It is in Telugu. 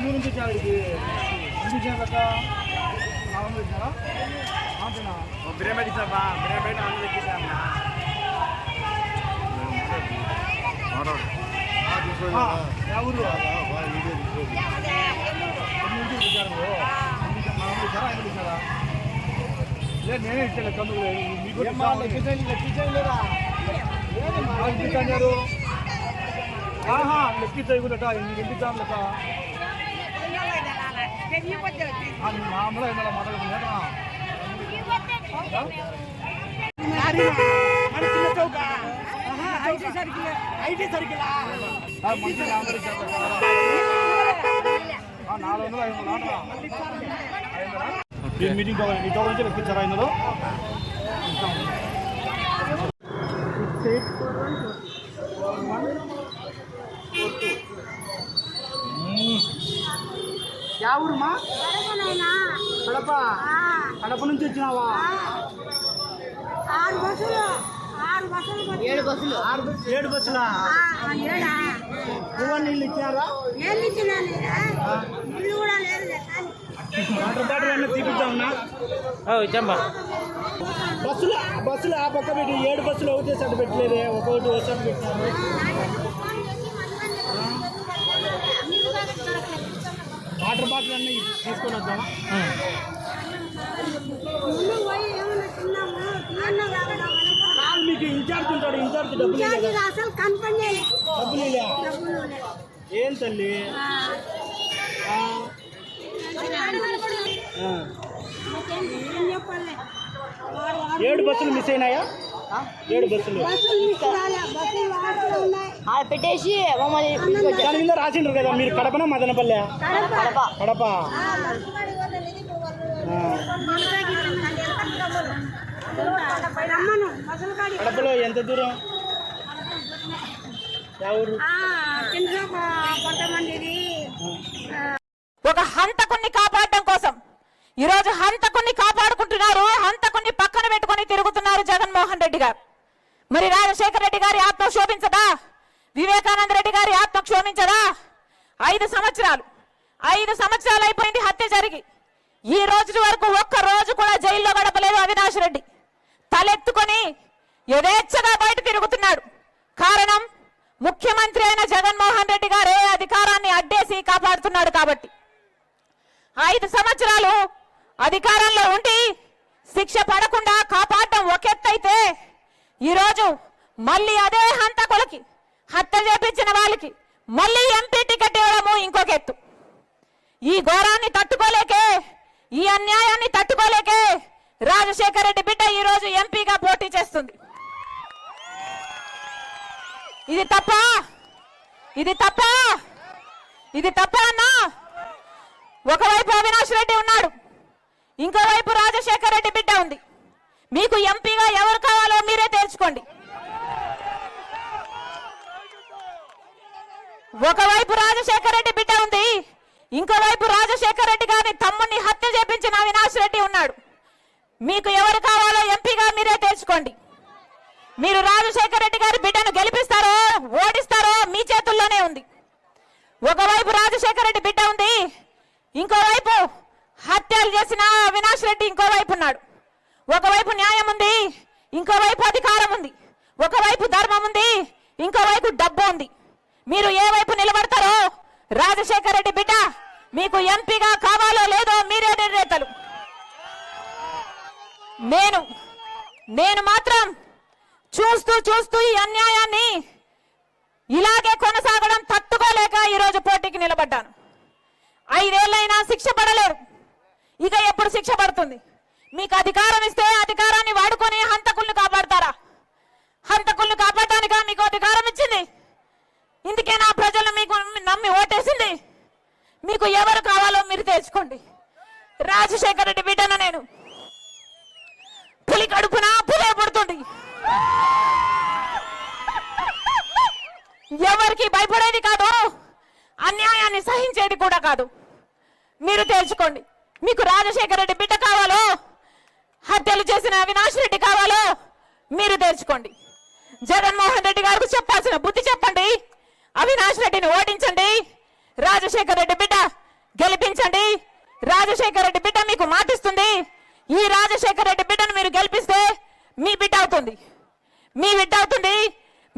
ఎన్ని నుంచి వచ్చారు. ఇది ఎన్ని వచ్చారు? లెక్క నాలుగు వందలు ఇచ్చారా అంతేనా బిర్యానీ ఇచ్చాబా బిర్యానీ ఎక్కించామన్నా ఆ, యా ఊరు ఎన్ని నుంచి వచ్చారు? ఎన్ని? నాలుగు వందలు ఇచ్చారా ఐదు వందలు ఇచ్చారా లేదు నేనే ఇచ్చాను కందుకు మీకు లెక్కించండి లేదా లెక్కించారు ఆహా లెక్కించాయి కూడా మీకు ఎంత ఇచ్చాను లెక్క? ఐటీ సర్కిల్ ఐటీ సర్కిల్ నాలుగు వందలు ఐదు వందలు మీటింగ్ ఈ నుంచి లెక్కించారా ఇందులో యా ఊరుమా? కడప. కడప నుంచి వచ్చినావా? ఆరు బస్సులు ఏడు బస్సులు. ఆరు బస్సులు ఏడు బస్సులా? ఆ, ఏడా పువ్వు నీళ్ళు ఇచ్చారా వాటర్ బాటిల్ అన్నీ తీపిద్దామన్నా? ఇచ్చాంబా. బస్సులు బస్సులు ఆ పక్క పెట్టి. ఏడు బస్సులు ఒకటే సైడ్ పెట్టలేదే. ఒక్కొక్కటి ఒక సైడ్ పెట్టారు వాటర్ బాటిల్ అన్నీ తీసుకొని వద్దామా? కాదు మీకు ఇన్ఛార్జ్ ఉంటాడు ఇన్ఛార్జ్ డబ్బులు డబ్బులు. ఏం తల్లి? ఏడు బస్సులు మిస్ అయినాయా? ఏడు బస్సులు బస్సులు తీసుకురాలే బస్సులు వాడుతూ ఉన్నాయి పెట్టేసి మమ్మల్ని దాని మీద రాసిండ్రు కదా మీరు కడపనా మదనపల్లె? కడప. కడపలో ఎంత దూరం? ఒక హంతకుణ్ణి కాపాడడం కోసం. ఈరోజు హంతకుణ్ణి కాపాడుకుంటున్నారు హంతకుణ్ణి పక్కన పెట్టుకొని తిరుగుతున్నారు జగన్మోహన్ రెడ్డి గారు. మరి రాజశేఖర రెడ్డి గారి ఆత్మ శోభించదా? వివేకానంద రెడ్డి గారి ఆత్మ క్షోభించదా ఐదు సంవత్సరాలు. ఐదు సంవత్సరాలు అయిపోయింది హత్య జరిగి. ఈ రోజు వరకు ఒక్క రోజు కూడా జైల్లో గడపలేదు అవినాష్ రెడ్డి. తలెత్తుకొని యథేచ్ఛగా బయట తిరుగుతున్నాడు. కారణం ముఖ్యమంత్రి అయిన జగన్మోహన్ రెడ్డి గారే అధికారాన్ని అడ్డేసి కాపాడుతున్నాడు కాబట్టి. ఐదు సంవత్సరాలు అధికారంలో ఉండి శిక్ష పడకుండా కాపాడటం ఒకెత్తైతే ఈరోజు మళ్ళీ అదే హంతకులకి హత్య చేపించిన వాళ్ళకి మళ్ళీ ఎంపీ టికెట్ ఇవ్వడము ఇంకొక ఎత్తు. ఈ ఘోరాన్ని తట్టుకోలేకే ఈ అన్యాయాన్ని తట్టుకోలేకే రాజశేఖర రెడ్డి బిడ్డ ఈ రోజు ఎంపీగా పోటీ చేస్తుంది. ఇది తప్ప? ఇది తప్ప? ఇది తప్ప అన్నా? ఒకవైపు అవినాష్ రెడ్డి ఉన్నాడు ఇంకోవైపు రాజశేఖర రెడ్డి బిడ్డ ఉంది. మీకు ఎంపీగా ఎవరు కావాలో మీరు తేల్చుకోండి ఒకవైపు రాజశేఖర రెడ్డి బిడ్డ ఉంది ఇంకోవైపు రాజశేఖర రెడ్డి గారిని తమ్ముడిని హత్య చేపించిన అవినాష్ రెడ్డి ఉన్నాడు. మీకు ఎవరు కావాలో ఎంపీగా మీరే తెలుసుకోండి. మీరు రాజశేఖర రెడ్డి గారి బిడ్డను గెలిపిస్తారో ఓడిస్తారో మీ చేతుల్లోనే ఉంది. ఒకవైపు రాజశేఖర రెడ్డి బిడ్డ ఉంది ఇంకోవైపు హత్యలు చేసిన అవినాష్ రెడ్డి ఇంకోవైపు ఉన్నాడు. ఒకవైపు న్యాయం ఉంది ఇంకోవైపు అధికారం ఉంది. ఒకవైపు ధర్మం ఉంది ఇంకోవైపు డబ్బు ఉంది. మీరు ఏ వైపు నిలబడతారో? రాజశేఖర రెడ్డి బిడ్డ మీకు ఎంపీగా కావాలో లేదో మీరే నిర్ణేతలు. నేను నేను మాత్రం చూస్తూ చూస్తూ ఈ అన్యాయాన్ని ఇలాగే కొనసాగడం తట్టుకోలేక ఈరోజు పోటీకి నిలబడ్డాను. ఐదేళ్ళైనా శిక్ష పడలేరు. ఇక ఎప్పుడు శిక్ష పడుతుంది? మీకు అధికారం ఇస్తే అధికారాన్ని వాడుకో మీకు ఎవరు కావాలో మీరు తెచ్చుకోండి రాజశేఖర రెడ్డి బిడ్డను నేను పులి కడుపున పులే పుడుతుంది. ఎవరికి భయపడేది కాదు అన్యాయాన్ని సహించేది కూడా కాదు. మీరు తేల్చుకోండి మీకు రాజశేఖర రెడ్డి బిడ్డ కావాలో హత్యలు చేసిన అవినాష్ రెడ్డి కావాలో మీరు తేల్చుకోండి జగన్మోహన్ రెడ్డి గారికి చెప్పాల్సిన బుద్ధి చెప్పండి అవినాష్ రెడ్డిని ఓడించండి. రాజశేఖర రెడ్డి బిడ్డ గెలిపించండి. రాజశేఖర రెడ్డి బిడ్డ మీకు మాటిస్తుంది. ఈ రాజశేఖర రెడ్డి బిడ్డను మీరు గెలిపిస్తే మీ బిడ్డ అవుతుంది. మీ బిడ్డ అవుతుంది.